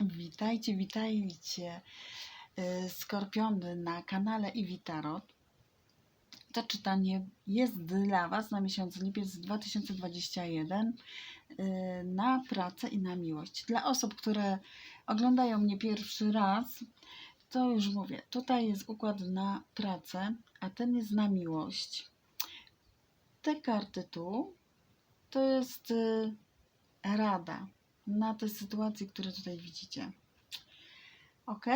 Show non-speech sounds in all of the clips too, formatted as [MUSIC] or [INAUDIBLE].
Witajcie, witajcie, y, Skorpiony na kanale Iwitarot. To czytanie jest dla Was na miesiąc lipiec 2021 y, na pracę i na miłość. Dla osób, które oglądają mnie pierwszy raz, to już mówię, tutaj jest układ na pracę, a ten jest na miłość. Te karty tu to jest y, rada na te sytuacje, które tutaj widzicie. Ok?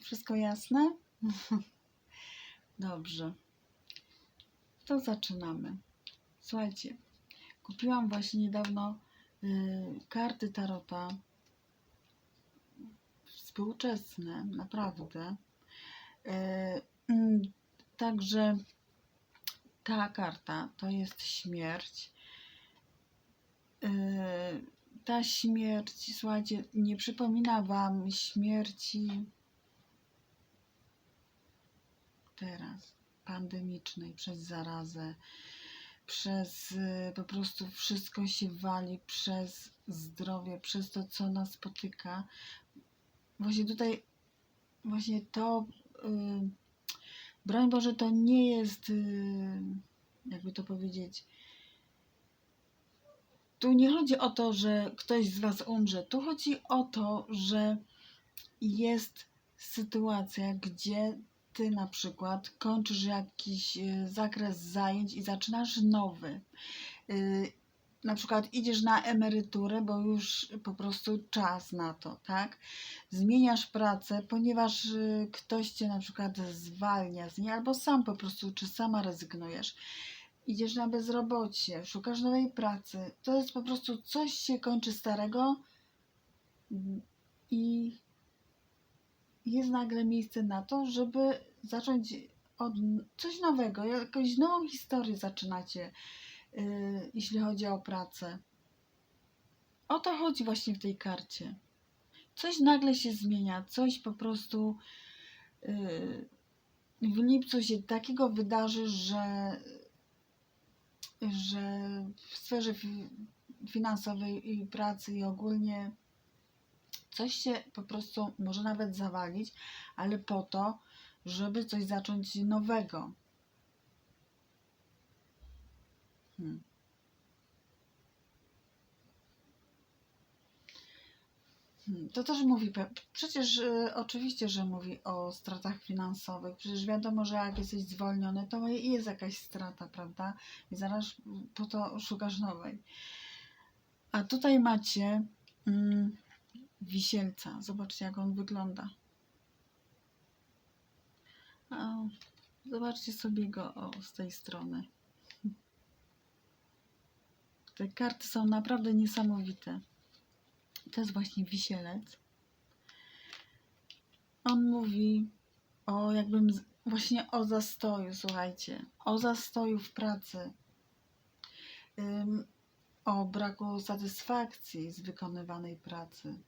Wszystko jasne? [LAUGHS] Dobrze. To zaczynamy. Słuchajcie, kupiłam właśnie niedawno y, karty Tarota. Współczesne, naprawdę. Y, mm, także ta karta to jest śmierć. Y, ta śmierć, słuchajcie, nie przypomina Wam śmierci teraz, pandemicznej, przez zarazę, przez y, po prostu wszystko się wali, przez zdrowie, przez to, co nas spotyka. Właśnie tutaj, właśnie to, y, broń Boże, to nie jest, y, jakby to powiedzieć, tu nie chodzi o to, że ktoś z Was umrze. Tu chodzi o to, że jest sytuacja, gdzie Ty na przykład kończysz jakiś y, zakres zajęć i zaczynasz nowy. Y, Na przykład idziesz na emeryturę, bo już po prostu czas na to, tak? Zmieniasz pracę, ponieważ y, ktoś cię na przykład zwalnia z niej, albo sam po prostu, czy sama rezygnujesz idziesz na bezrobocie, szukasz nowej pracy. To jest po prostu coś się kończy starego i jest nagle miejsce na to, żeby zacząć od coś nowego, jakąś nową historię zaczynacie, yy, jeśli chodzi o pracę. O to chodzi właśnie w tej karcie. Coś nagle się zmienia, coś po prostu yy, w lipcu się takiego wydarzy, że że w sferze fi- finansowej i pracy i ogólnie coś się po prostu może nawet zawalić, ale po to, żeby coś zacząć nowego. Hmm. To też mówi, przecież y, oczywiście, że mówi o stratach finansowych. Przecież wiadomo, że jak jesteś zwolniony, to jest jakaś strata, prawda? I zaraz po to szukasz nowej. A tutaj macie mm, wisielca. Zobaczcie, jak on wygląda. O, zobaczcie sobie go o, z tej strony. Te karty są naprawdę niesamowite. To jest właśnie wisielec. On mówi o jakbym właśnie o zastoju, słuchajcie, o zastoju w pracy, Ym, o braku satysfakcji z wykonywanej pracy.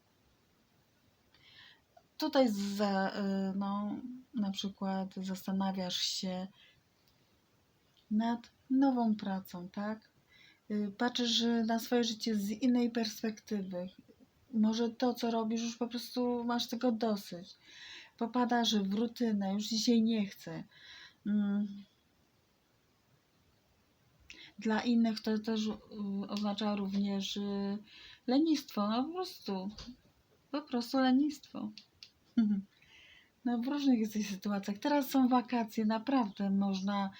Tutaj za, y, no, na przykład zastanawiasz się nad nową pracą, tak? Y, Patrzysz na swoje życie z innej perspektywy. Może to, co robisz, już po prostu masz tego dosyć. Popadasz w rutynę, już dzisiaj nie chce. Mm. Dla innych to też y, oznacza również y, lenistwo. No po prostu, po prostu lenistwo. [LAUGHS] No w różnych jesteś sytuacjach. Teraz są wakacje, naprawdę można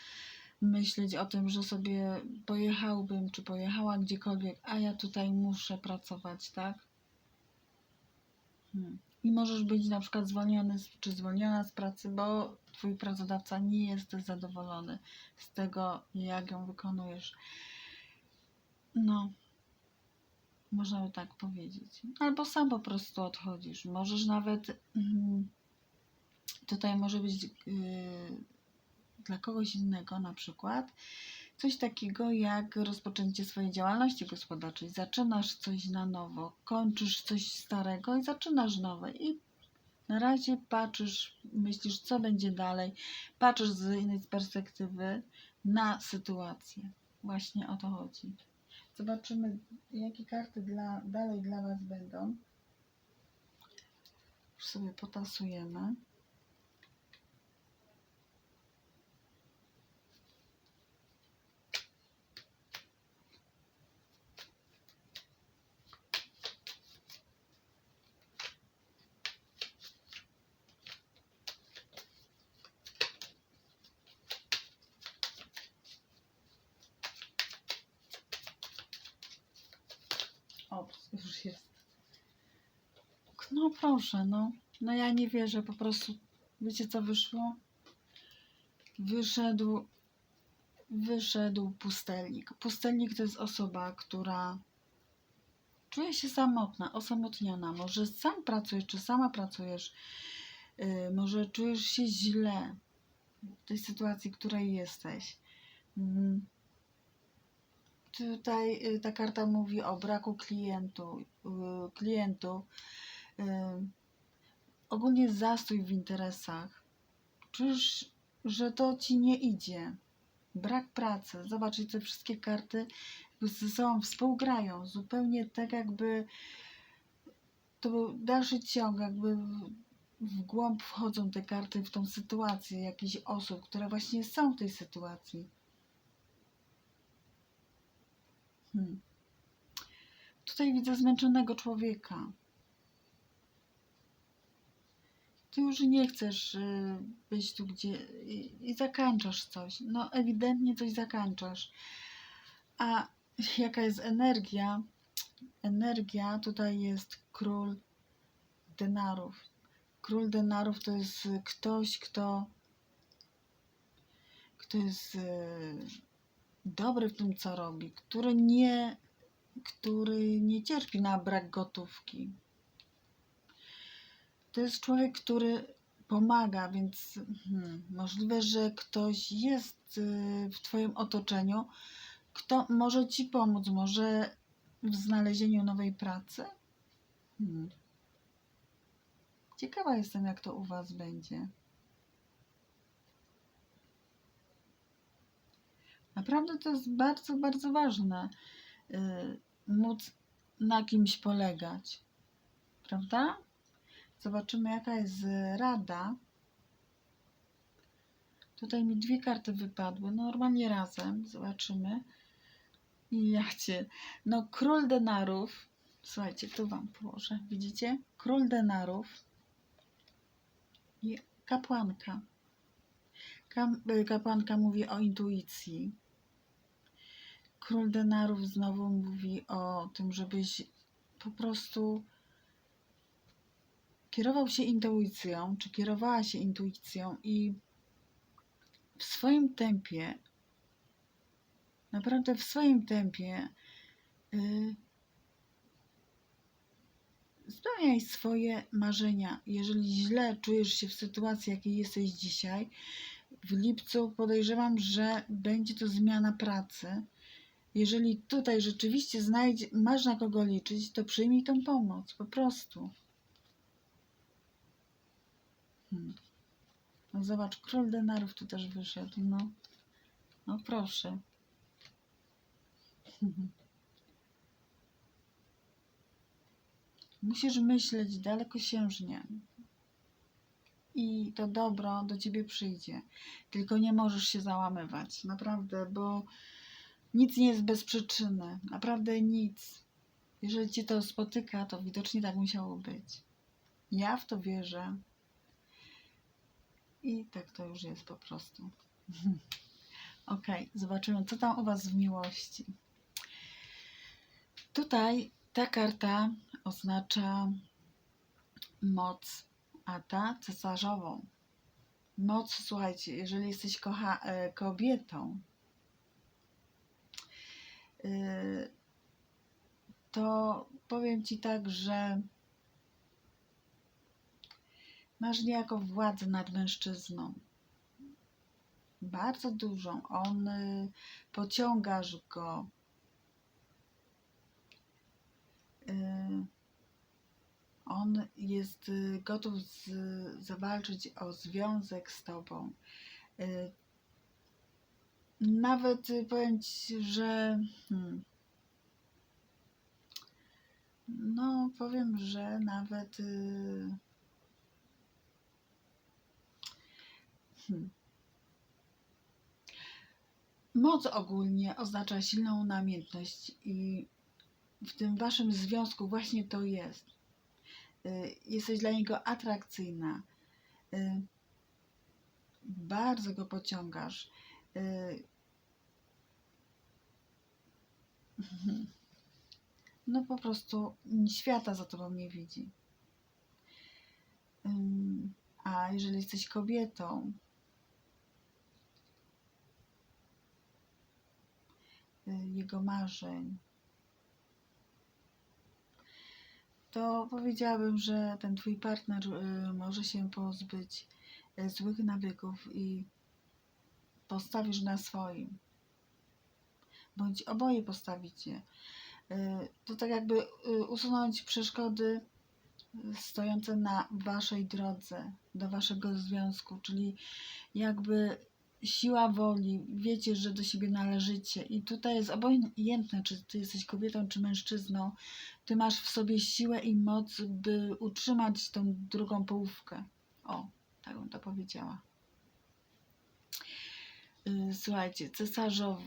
myśleć o tym, że sobie pojechałbym, czy pojechała gdziekolwiek, a ja tutaj muszę pracować, tak? Hmm. I możesz być na przykład zwolniony czy zwolniona z pracy, bo twój pracodawca nie jest zadowolony z tego, jak ją wykonujesz. No, można by tak powiedzieć. Albo sam po prostu odchodzisz. Możesz nawet. mm, Tutaj może być yy, dla kogoś innego na przykład coś takiego jak rozpoczęcie swojej działalności gospodarczej. Zaczynasz coś na nowo, kończysz coś starego i zaczynasz nowe. I na razie patrzysz, myślisz, co będzie dalej, patrzysz z innej perspektywy na sytuację. Właśnie o to chodzi. Zobaczymy, jakie karty dla, dalej dla Was będą. Już sobie potasujemy. O, już jest. No proszę, no. No ja nie wierzę, po prostu. Wiecie co wyszło? Wyszedł, wyszedł pustelnik. Pustelnik to jest osoba, która czuje się samotna, osamotniona. Może sam pracujesz, czy sama pracujesz. Yy, może czujesz się źle w tej sytuacji, w której jesteś. Mm. Tutaj y, ta karta mówi o braku klientu, y, klientu. y, Ogólnie zastój w interesach. Czujesz, że to ci nie idzie. Brak pracy. Zobaczcie, te wszystkie karty ze sobą współgrają. Zupełnie tak jakby to był dalszy ciąg, jakby w głąb wchodzą te karty w tą sytuację jakichś osób, które właśnie są w tej sytuacji. Hmm. Tutaj widzę zmęczonego człowieka. Ty już nie chcesz y, być tu, gdzie. I, i zakańczasz coś. No, ewidentnie coś zakańczasz. A jaka jest energia? Energia tutaj jest król denarów. Król denarów to jest ktoś, kto. Kto jest. Dobry w tym, co robi, który nie, który nie cierpi na brak gotówki. To jest człowiek, który pomaga, więc hmm, możliwe, że ktoś jest y, w Twoim otoczeniu, kto może Ci pomóc, może w znalezieniu nowej pracy. Hmm. Ciekawa jestem, jak to u Was będzie. Naprawdę to jest bardzo, bardzo ważne, y, móc na kimś polegać, prawda? Zobaczymy, jaka jest rada. Tutaj mi dwie karty wypadły, normalnie razem, zobaczymy. I ja cię, no król denarów, słuchajcie, tu wam położę, widzicie? Król denarów i kapłanka. Y, Kapłanka mówi o intuicji. Król denarów znowu mówi o tym, żebyś po prostu kierował się intuicją, czy kierowała się intuicją i w swoim tempie, naprawdę w swoim tempie, yy, spełniaj swoje marzenia. Jeżeli źle czujesz się w sytuacji, jakiej jesteś dzisiaj, w lipcu podejrzewam, że będzie to zmiana pracy. Jeżeli tutaj rzeczywiście znajdzie, masz na kogo liczyć, to przyjmij tą pomoc, po prostu. Hmm. No zobacz, król denarów tu też wyszedł, no. No proszę. [LAUGHS] Musisz myśleć dalekosiężnie. I to dobro do ciebie przyjdzie. Tylko nie możesz się załamywać, naprawdę, bo nic nie jest bez przyczyny. Naprawdę nic. Jeżeli cię to spotyka, to widocznie tak musiało być. Ja w to wierzę. I tak to już jest po prostu. [LAUGHS] Ok, zobaczymy, co tam u Was w miłości. Tutaj ta karta oznacza moc, a ta cesarzową. Moc, słuchajcie, jeżeli jesteś kocha, e, kobietą, to powiem Ci tak, że masz niejako władzę nad mężczyzną. Bardzo dużą. On y, pociągasz go. Y, on jest y, gotów z, zawalczyć o związek z tobą nawet y, powiem Ci, że hmm, no powiem, że nawet yy, hmm, moc ogólnie oznacza silną namiętność i w tym Waszym związku właśnie to jest. Yy, jesteś dla niego atrakcyjna. Yy, bardzo go pociągasz. Yy, no po prostu świata za tobą nie widzi. A jeżeli jesteś kobietą, y, jego marzeń, to powiedziałabym, że ten twój partner y, może się pozbyć y, złych nawyków i postawisz na swoim. Bądź oboje postawicie. Y, To tak jakby y, usunąć przeszkody y, stojące na waszej drodze do waszego związku, czyli jakby siła woli, wiecie, że do siebie należycie i tutaj jest obojętne, czy ty jesteś kobietą, czy mężczyzną, ty masz w sobie siłę i moc, by utrzymać tą drugą połówkę. O, tak bym to powiedziała. Słuchajcie, cesarzow,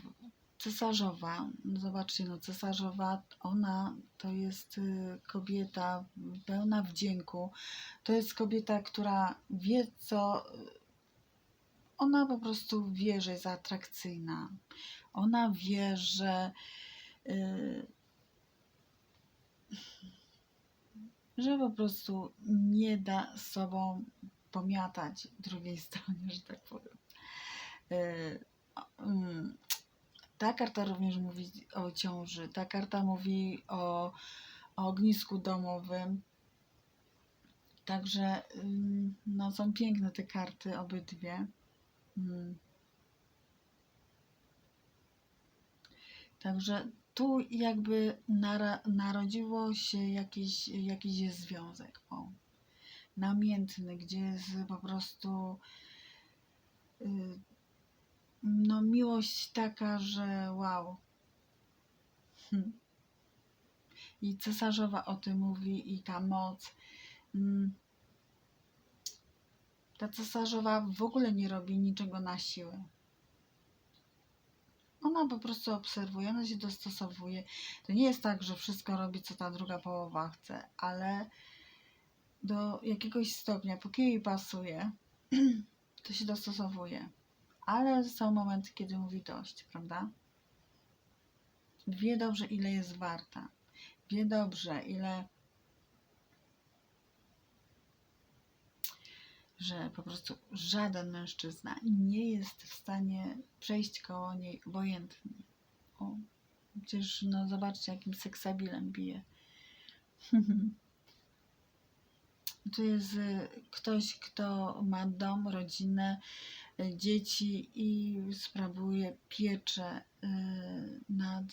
cesarzowa, no zobaczcie, no cesarzowa, ona to jest y, kobieta pełna wdzięku. To jest kobieta, która wie, co. Ona po prostu wie, że jest atrakcyjna. Ona wie, że. y, że po prostu nie da sobą pomiatać drugiej [LAUGHS] stronie, że tak powiem. Y, mm, ta karta również mówi o ciąży. Ta karta mówi o, o ognisku domowym. Także no, są piękne te karty, obydwie. Mm. Także tu jakby nara, narodziło się jakiś, jakiś jest związek. O. Namiętny, gdzie jest po prostu y, no miłość taka, że wow. Hm. I cesarzowa o tym mówi i ta moc. Mm. Ta cesarzowa w ogóle nie robi niczego na siłę. Ona po prostu obserwuje, ona się dostosowuje. To nie jest tak, że wszystko robi, co ta druga połowa chce, ale do jakiegoś stopnia, póki jej pasuje, [CLEARS THROAT] to się dostosowuje ale są momenty, kiedy mówi dość, prawda? Wie dobrze, ile jest warta. Wie dobrze, ile. że po prostu żaden mężczyzna nie jest w stanie przejść koło niej obojętnie. O, przecież, no zobaczcie, jakim seksabilem bije. [LAUGHS] To jest y, ktoś, kto ma dom, rodzinę, dzieci i sprawuje pieczę y, nad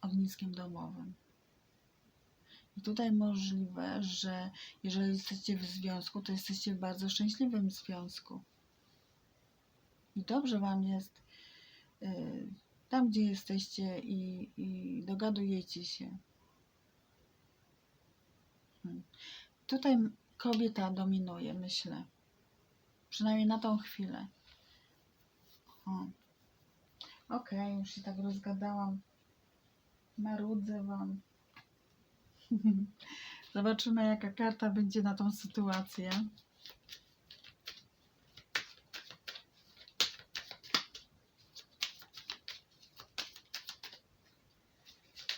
ogniskiem domowym. I tutaj możliwe, że jeżeli jesteście w związku, to jesteście w bardzo szczęśliwym związku. I dobrze Wam jest tam, gdzie jesteście i, i dogadujecie się. Hmm. Tutaj kobieta dominuje, myślę. Przynajmniej na tą chwilę. Okej, okay, już się tak rozgadałam. Marudzę wam. [LAUGHS] Zobaczymy, jaka karta będzie na tą sytuację.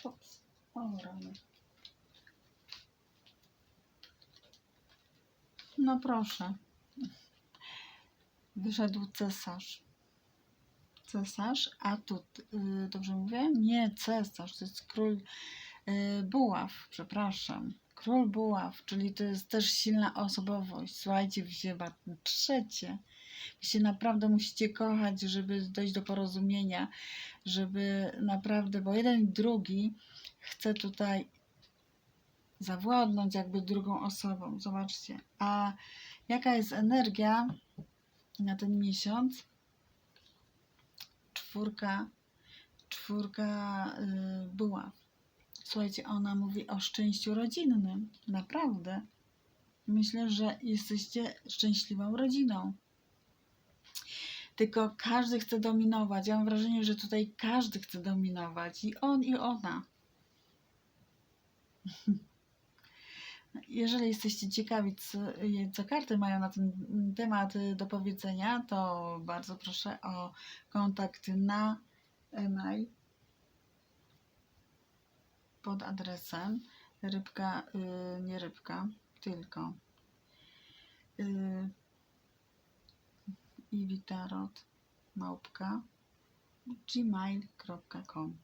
Ups. O, rany. No proszę. Wyszedł cesarz. Cesarz, a tu, yy, dobrze mówię? Nie, cesarz, to jest król yy, buław, przepraszam. Król buław, czyli to jest też silna osobowość. Słuchajcie, wy trzecie. Wy się naprawdę musicie kochać, żeby dojść do porozumienia, żeby naprawdę, bo jeden i drugi chce tutaj zawładnąć jakby drugą osobą. Zobaczcie. A jaka jest energia na ten miesiąc? Czwórka, czwórka yy, buław. Słuchajcie, ona mówi o szczęściu rodzinnym. Naprawdę. Myślę, że jesteście szczęśliwą rodziną. tylko każdy chce dominować. Ja mam wrażenie, że tutaj każdy chce dominować i on, i ona. [LAUGHS] Jeżeli jesteście ciekawi, co, karty mają na ten temat do powiedzenia, to bardzo proszę o kontakt na e-mail pod adresem rybka, y, nie rybka, tylko y, iwitarot małpka gmail.com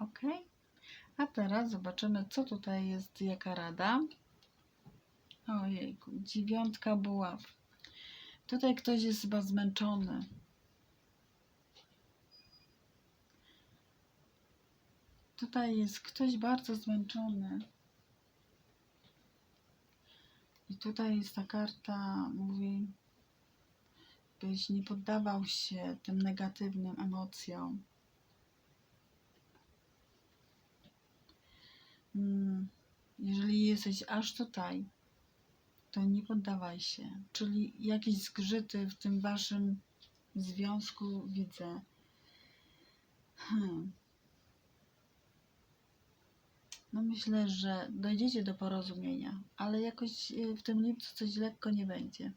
[LAUGHS] ok a teraz zobaczymy co tutaj jest jaka rada ojejku dziewiątka buław tutaj ktoś jest chyba zmęczony Tutaj jest ktoś bardzo zmęczony. I tutaj jest ta karta, mówi, byś nie poddawał się tym negatywnym emocjom. Mm, Jeżeli jesteś aż tutaj, to nie poddawaj się. Czyli jakieś zgrzyty w tym waszym związku widzę. Hmm. No myślę, że dojdziecie do porozumienia, ale jakoś y, w tym lipcu coś lekko nie będzie.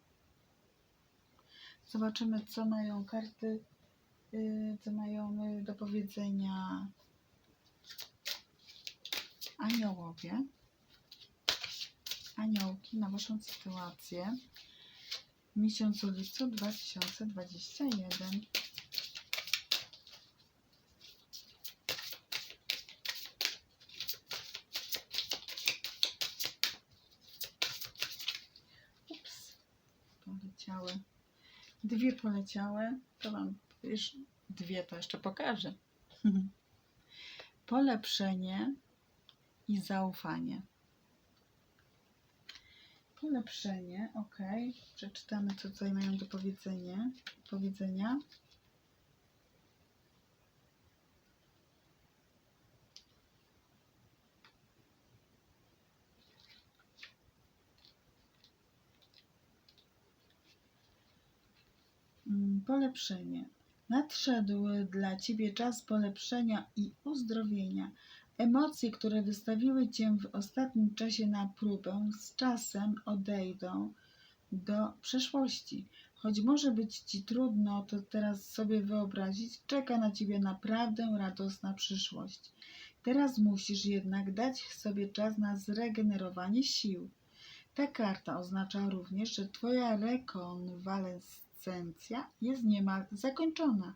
Zobaczymy, co mają karty, y, co mają y, do powiedzenia aniołowie, aniołki na waszą sytuację w miesiącu lipcu 2021. Ups, poleciały. Dwie poleciały. To wam już dwie to jeszcze pokażę. [LAUGHS] Polepszenie i zaufanie. Polepszenie, ok. Przeczytamy, co tutaj mają do powiedzenia. powiedzenia. Mm, Polepszenie. Nadszedł dla Ciebie czas polepszenia i uzdrowienia. Emocje, które wystawiły Cię w ostatnim czasie na próbę, z czasem odejdą do przeszłości. Choć może być Ci trudno to teraz sobie wyobrazić, czeka na Ciebie naprawdę radosna przyszłość. Teraz musisz jednak dać sobie czas na zregenerowanie sił. Ta karta oznacza również, że Twoja rekonwalescencja jest niemal zakończona.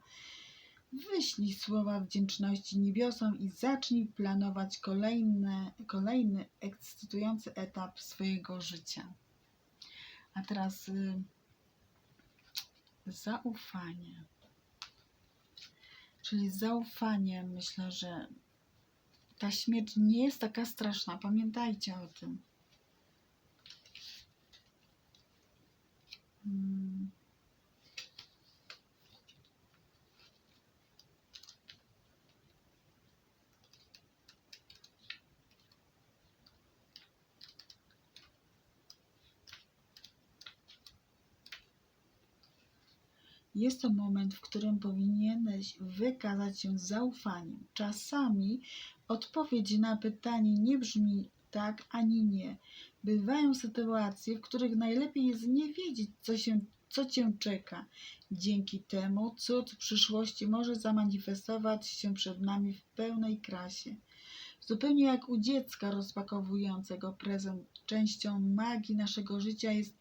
Wyślij słowa wdzięczności niebiosom i zacznij planować kolejne, kolejny ekscytujący etap swojego życia. A teraz y, zaufanie. Czyli z zaufaniem myślę, że ta śmierć nie jest taka straszna. Pamiętajcie o tym. Mm. Jest to moment, w którym powinieneś wykazać się zaufaniem. Czasami odpowiedź na pytanie nie brzmi tak ani nie. Bywają sytuacje, w których najlepiej jest nie wiedzieć, co, się, co cię czeka. Dzięki temu cud przyszłości może zamanifestować się przed nami w pełnej krasie. Zupełnie jak u dziecka rozpakowującego prezent, częścią magii naszego życia jest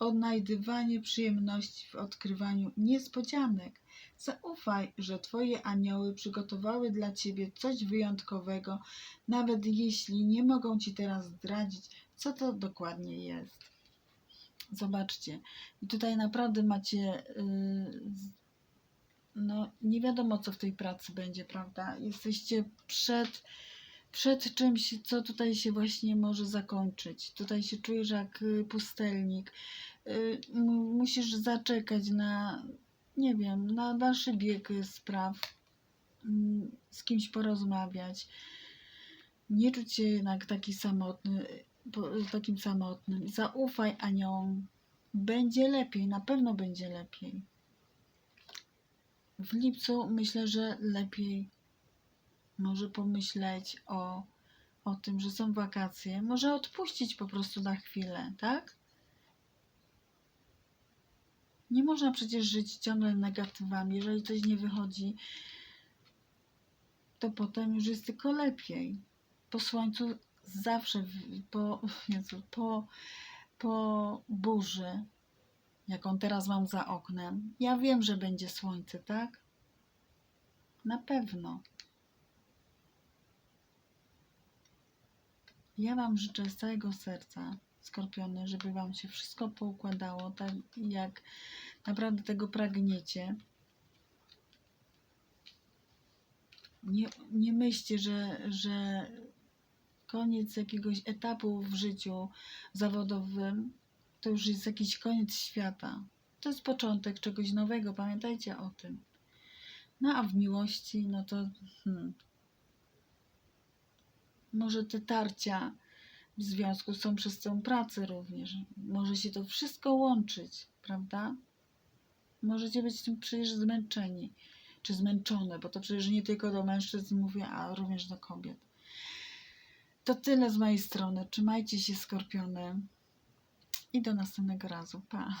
odnajdywanie przyjemności w odkrywaniu niespodzianek. Zaufaj, że Twoje anioły przygotowały dla Ciebie coś wyjątkowego, nawet jeśli nie mogą Ci teraz zdradzić, co to dokładnie jest. Zobaczcie, i tutaj naprawdę macie. Yy, no, nie wiadomo, co w tej pracy będzie, prawda? Jesteście przed, przed czymś, co tutaj się właśnie może zakończyć. Tutaj się czujesz jak y, pustelnik. Y, mu- musisz zaczekać na, nie wiem, na dalszy bieg spraw, z kimś porozmawiać. Nie czuć się jednak taki samotny, takim samotnym. Zaufaj aniołom, będzie lepiej, na pewno będzie lepiej. W lipcu myślę, że lepiej może pomyśleć o, o tym, że są wakacje. Może odpuścić po prostu na chwilę, tak? Nie można przecież żyć ciągle negatywami. Jeżeli coś nie wychodzi, to potem już jest tylko lepiej. Po słońcu zawsze, po, [LAUGHS] Jezu, po, po burzy, jaką teraz mam za oknem, ja wiem, że będzie słońce, tak? Na pewno. Ja Wam życzę z całego serca, skorpiony, żeby Wam się wszystko poukładało, tak jak naprawdę tego pragniecie. Nie, nie myślcie, że, że koniec jakiegoś etapu w życiu zawodowym to już jest jakiś koniec świata. To jest początek czegoś nowego, pamiętajcie o tym. No a w miłości, no to hmm, może te tarcia w związku są przez całą pracę również. Może się to wszystko łączyć, prawda? Możecie być tym przecież zmęczeni, czy zmęczone, bo to przecież nie tylko do mężczyzn mówię, a również do kobiet. To tyle z mojej strony. Trzymajcie się, skorpiony. I do następnego razu. Pa.